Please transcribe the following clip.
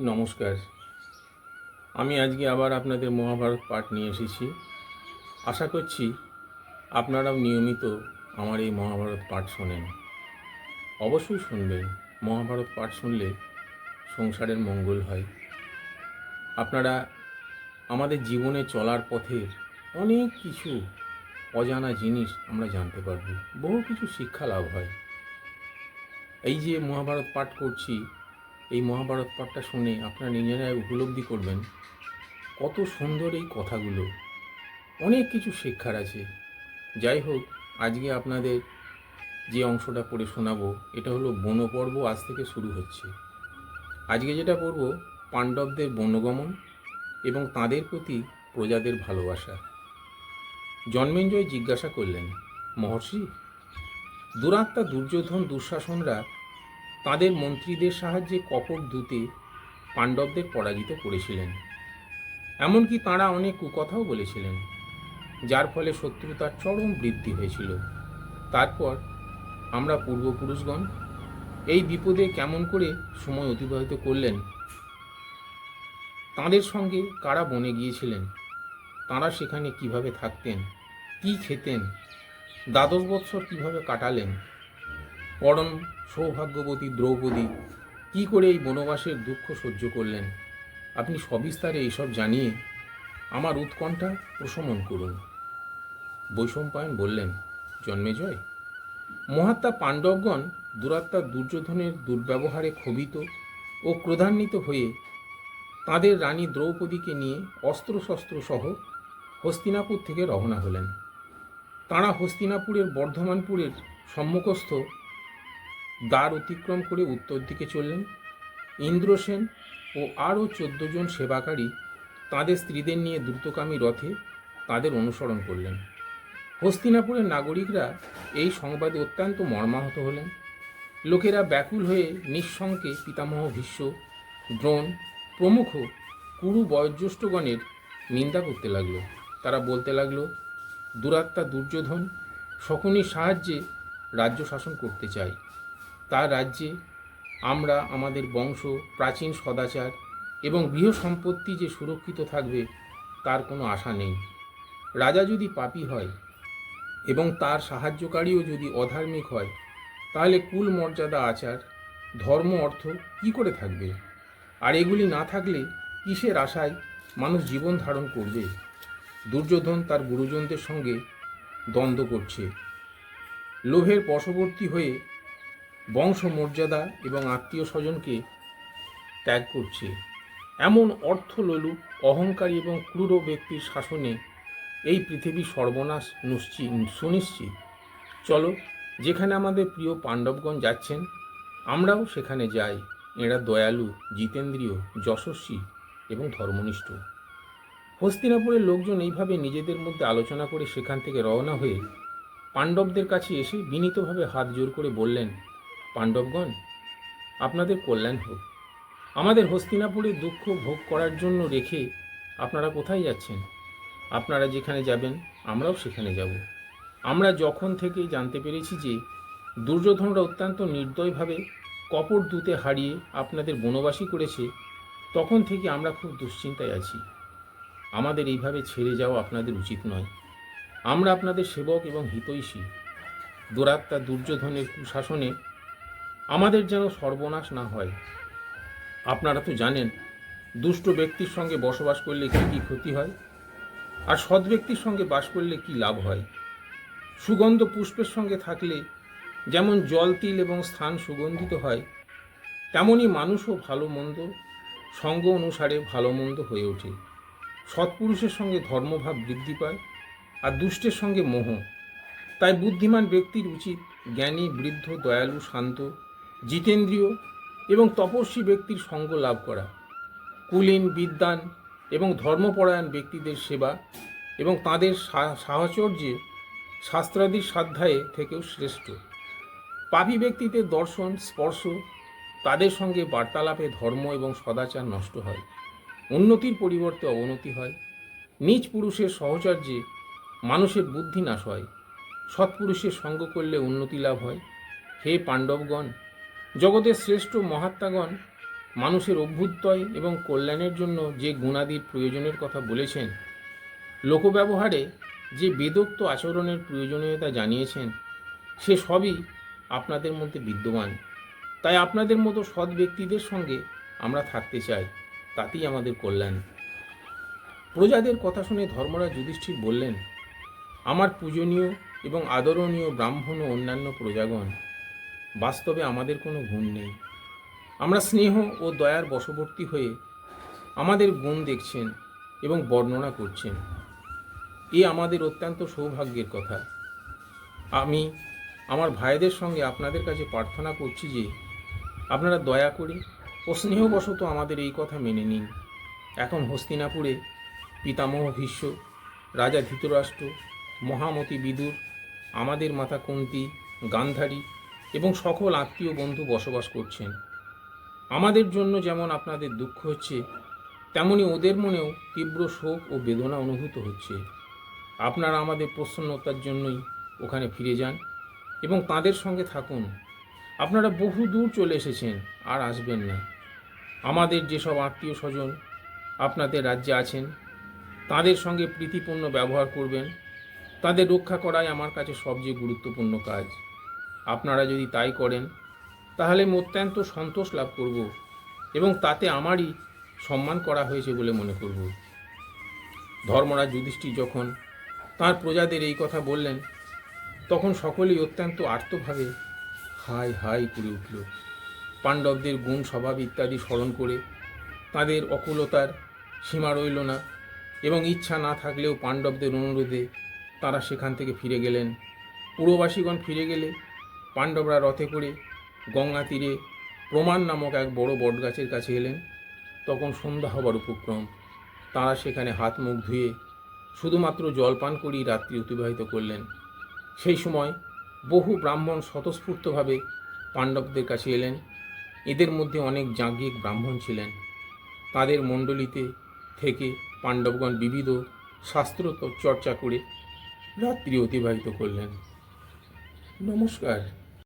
নমস্কার। আমি আজকে আবার আপনাদের মহাভারত পাঠ নিয়ে এসেছি। আশা করছি আপনারাও নিয়মিত আমার এই মহাভারত পাঠ শোনেন। অবশ্যই শুনবেন। মহাভারত পাঠ শুনলে সংসারের মঙ্গল হয়। আপনারা আমাদের জীবনে চলার পথের অনেক কিছু অজানা জিনিস আমরা জানতে পারব। বহু কিছু শিক্ষা লাভ হয়। এই যে মহাভারত পাঠ করছি এই মহাভারত পাঠটা শুনে আপনারা নিজেরাই উপলব্ধি করবেন কত সুন্দর এই কথাগুলো। অনেক কিছু শিক্ষার আছে। যাই হোক, আজকে আপনাদের যে অংশটা পড়ে শোনাবো, এটা হলো বনপর্ব আজ থেকে শুরু হচ্ছে। আজকে যেটা পড়ব, পাণ্ডবদের বনগমন এবং তাদের প্রতি প্রজাদের ভালোবাসা। জন্মেঞ্জয় জিজ্ঞাসা করলেন, মহর্ষি, দুরাত্মা দুর্যোধন দুঃশাসনরা তাদের মন্ত্রীদের সাহায্যে কপট দূতে পাণ্ডবদের পরাজিত করেছিলেন। এমনকি তাঁরা অনেক কুকথাও বলেছিলেন, যার ফলে শত্রুতার চরম বৃদ্ধি হয়েছিল। তারপর আমরা পূর্বপুরুষগণ এই বিপদে কেমন করে সময় অতিবাহিত করলেন? তাঁদের সঙ্গে কারা বনে গিয়েছিলেন? তাঁরা সেখানে কীভাবে থাকতেন? কি খেতেন? দ্বাদশ বৎসর কীভাবে কাটালেন? পরম সৌভাগ্যবতী দ্রৌপদী, কি করে এই বনবাসের দুঃখ সহ্য করলেন? আপনি সবিস্তারে এইসব জানিয়ে আমার উৎকণ্ঠা প্রশমন করুন। বৈষম্পায়ন বললেন জন্মেজয় মহাত্মা পাণ্ডবগণ দুরাত্মা দুর্যোধনের দুর্ব্যবহারে ক্ষোভিত ও ক্রোধান্বিত হয়ে তাদের রানী দ্রৌপদীকে নিয়ে অস্ত্রশস্ত্র সহ হস্তিনাপুর থেকে রওনা হলেন। তাঁরা হস্তিনাপুরের বর্ধমানপুরের সম্মুখস্থ দ্বার অতিক্রম করে উত্তর দিকে চললেন। ইন্দ্রসেন ও আরও চোদ্দ জন সেবাকারী তাদের স্ত্রীদের নিয়ে দ্রুতকামী রথে তাদের অনুসরণ করলেন। হস্তিনাপুরের নাগরিকরা এই সংবাদে অত্যন্ত মর্মাহত হলেন। লোকেরা ব্যাকুল হয়ে নিঃশঙ্কে পিতামহ ভীষ্ম, দ্রোণ, প্রমুখ কুরু বয়োজ্যেষ্ঠগণের নিন্দা করতে লাগল। তারা বলতে লাগল, দুরাত্মা দুর্যোধন, শকুনির সাহায্যে রাজ্য শাসন করতে চায় তার রাজ্যে আমরা আমাদের বংশ, প্রাচীন সদাচার এবং গৃহ সম্পত্তি যে সুরক্ষিত থাকবে, তার কোনো আশা নেই। রাজা যদি পাপী হয় এবং তার সাহায্যকারীও যদি অধার্মিক হয়, তাহলে কুল মর্যাদা আচার, ধর্ম অর্থ কি করে থাকবে? আর এগুলি না থাকলে কিসের আশায় মানুষ জীবন ধারণ করবে? দুর্যোধন তার গুরুজনদের সঙ্গে দ্বন্দ্ব করছে। লোভের বশবর্তী হয়ে বংশ মর্যাদা এবং আত্মীয় স্বজনকে ত্যাগ করছে। এমন অর্থলোলুপ অহংকারী এবং ক্রূর ব্যক্তির শাসনে এই পৃথিবী সর্বনাশ নিশ্চিত সুনিশ্চিত। চলো, যেখানে আমাদের প্রিয় পাণ্ডবগণ যাচ্ছেন, আমরাও সেখানে যাই। এরা দয়ালু, জিতেন্দ্রীয়, যশস্বী এবং ধর্মনিষ্ঠ। হস্তিনাপুরের লোকজন এইভাবে নিজেদের মধ্যে আলোচনা করে সেখান থেকে রওনা হয়ে পাণ্ডবদের কাছে এসে বিনীতভাবে হাত জোর করে বললেন পাণ্ডবগণ, আপনাদের কল্যাণ হোক। আমাদের হস্তিনাপুরে দুঃখ ভোগ করার জন্য রেখে আপনারা কোথায় যাচ্ছেন? আপনারা যেখানে যাবেন, আমরাও সেখানে যাব। আমরা যখন থেকে জানতে পেরেছি যে দুর্যোধনরা অত্যন্ত নির্দয়ভাবে কপট দূতে হারিয়ে আপনাদের বনবাসী করেছে, তখন থেকে আমরা খুব দুশ্চিন্তায় আছি। আমাদের এইভাবে ছেড়ে যাওয়া আপনাদের উচিত নয়। আমরা আপনাদের সেবক এবং হিতৈষী। দুরাত্মা দুর্যোধনের কুশাসনে আমাদের যেন সর্বনাশ না হয়। আপনারা তো জানেন, দুষ্ট ব্যক্তির সঙ্গে বসবাস করলে কী কী ক্ষতি হয়? আর সৎ ব্যক্তির সঙ্গে বাস করলে কি লাভ হয়? সুগন্ধ পুষ্পের সঙ্গে থাকলে যেমন জল, তিল এবং স্থান সুগন্ধিত হয়, তেমনি মানুষও ভালো মন্দ, সঙ্গ অনুসারে ভালো মন্দ হয়ে ওঠে। সৎপুরুষের সঙ্গে ধর্মভাব বৃদ্ধি পায় আর দুষ্টের সঙ্গে মোহ। তাই বুদ্ধিমান ব্যক্তির উচিত জ্ঞানী, বৃদ্ধ, দয়ালু, শান্ত জিতেন্দ্রীয় এবং তপস্বী ব্যক্তির সঙ্গ লাভ করা, কুলীন বিদ্বান এবং ধর্মপরায়ণ ব্যক্তিদের সেবা এবং তাদের সাহচর্যে শাস্ত্রাদির স্বাধ্যায়ে থেকেও শ্রেষ্ঠ। পাপী ব্যক্তিদের দর্শন, স্পর্শ, তাদের সঙ্গে বার্তালাপে ধর্ম এবং সদাচার নষ্ট হয়, উন্নতির পরিবর্তে অবনতি হয়, নিজ পুরুষের সহচর্যে মানুষের বুদ্ধি নাশ হয়, সৎপুরুষের সঙ্গ করলে উন্নতি লাভ হয়। হে পাণ্ডবগণ জগতের শ্রেষ্ঠ মহাত্মাগণ মানুষের অভ্যুদয় এবং কল্যাণের জন্য যে গুণাদির প্রয়োজনের কথা বলেছেন, লোকব্যবহারে যে বেদোক্ত আচরণের প্রয়োজনীয়তা জানিয়েছেন, সে সবই আপনাদের মধ্যে বিদ্যমান। তাই আপনাদের মতো সৎ ব্যক্তিদের সঙ্গে আমরা থাকতে চাই, তাতেই আমাদের কল্যাণ। প্রজাদের কথা শুনে ধর্মরাজ যুধিষ্ঠির বললেন, আমার পূজনীয় এবং আদরণীয় ব্রাহ্মণ ও অন্যান্য প্রজাগণ বাস্তবে আমাদের কোনো গুণ নেই। আমরা স্নেহ ও দয়ার বশবর্তী হয়ে আমাদের গুণ দেখছেন এবং বর্ণনা করছেন। এ আমাদের অত্যন্ত সৌভাগ্যের কথা। আমি আমার ভাইদের সঙ্গে আপনাদের কাছে প্রার্থনা করছি যে আপনারা দয়া করে ও স্নেহবশত আমাদের এই কথা মেনে নিন। এখন হস্তিনাপুরে পিতামহ ভীষ্ম, রাজা ধৃতরাষ্ট্র, মহামতি বিদুর, আমাদের মাতা কুন্তি, গান্ধারী এবং সকল আত্মীয় বন্ধু বসবাস করছেন। আমাদের জন্য যেমন আপনাদের দুঃখ হচ্ছে, তেমনি ওদের মনেও তীব্র শোক ও বেদনা অনুভূত হচ্ছে। আপনারা আমাদের প্রসন্নতার জন্যই ওখানে ফিরে যান এবং তাদের সঙ্গে থাকুন। আপনারা বহু দূর চলে এসেছেন, আর আসবেন না। আমাদের যেসব আত্মীয় স্বজন আপনাদের রাজ্যে আছেন, তাদের সঙ্গে প্রীতিপূর্ণ ব্যবহার করবেন। তাদের রক্ষা করাই আমার কাছে সবচেয়ে গুরুত্বপূর্ণ কাজ। আপনারা যদি তাই করেন, তাহলে অত্যন্ত সন্তোষ লাভ করব এবং তাতে আমারই সম্মান করা হয়েছে বলে মনে করব। ধর্মরাজ যুধিষ্ঠির যখন তার প্রজাদের এই কথা বললেন, তখন সকলেই অত্যন্ত আর্তভাবে হাই হাই করে উঠল। পাণ্ডবদের গুণ, স্বভাব ইত্যাদি স্মরণ করে তাদের অকুলতার সীমা রইল না এবং ইচ্ছা না থাকলেও পাণ্ডবদের অনুরোধে তারা সেখান থেকে ফিরে গেলেন। পুরবাসীগণ ফিরে গেলে পাণ্ডবরা রথে করে গঙ্গা তীরে প্রমাণ নামক এক বড় বটগাছের কাছে এলেন। তখন সন্ধ্যা হবার উপক্রম। তারা সেখানে হাত মুখ ধুয়ে শুধুমাত্র জলপান করেই রাত্রি অতিবাহিত করলেন। সেই সময় বহু ব্রাহ্মণ স্বতঃস্ফূর্তভাবে পাণ্ডবদের কাছে এলেন। এদের মধ্যে অনেক জাঁগিক ব্রাহ্মণ ছিলেন। তাদের মণ্ডলীতে থেকে পাণ্ডবগণ বিবিধ শাস্ত্র চর্চা করে রাত্রি অতিবাহিত করলেন। নমস্কার।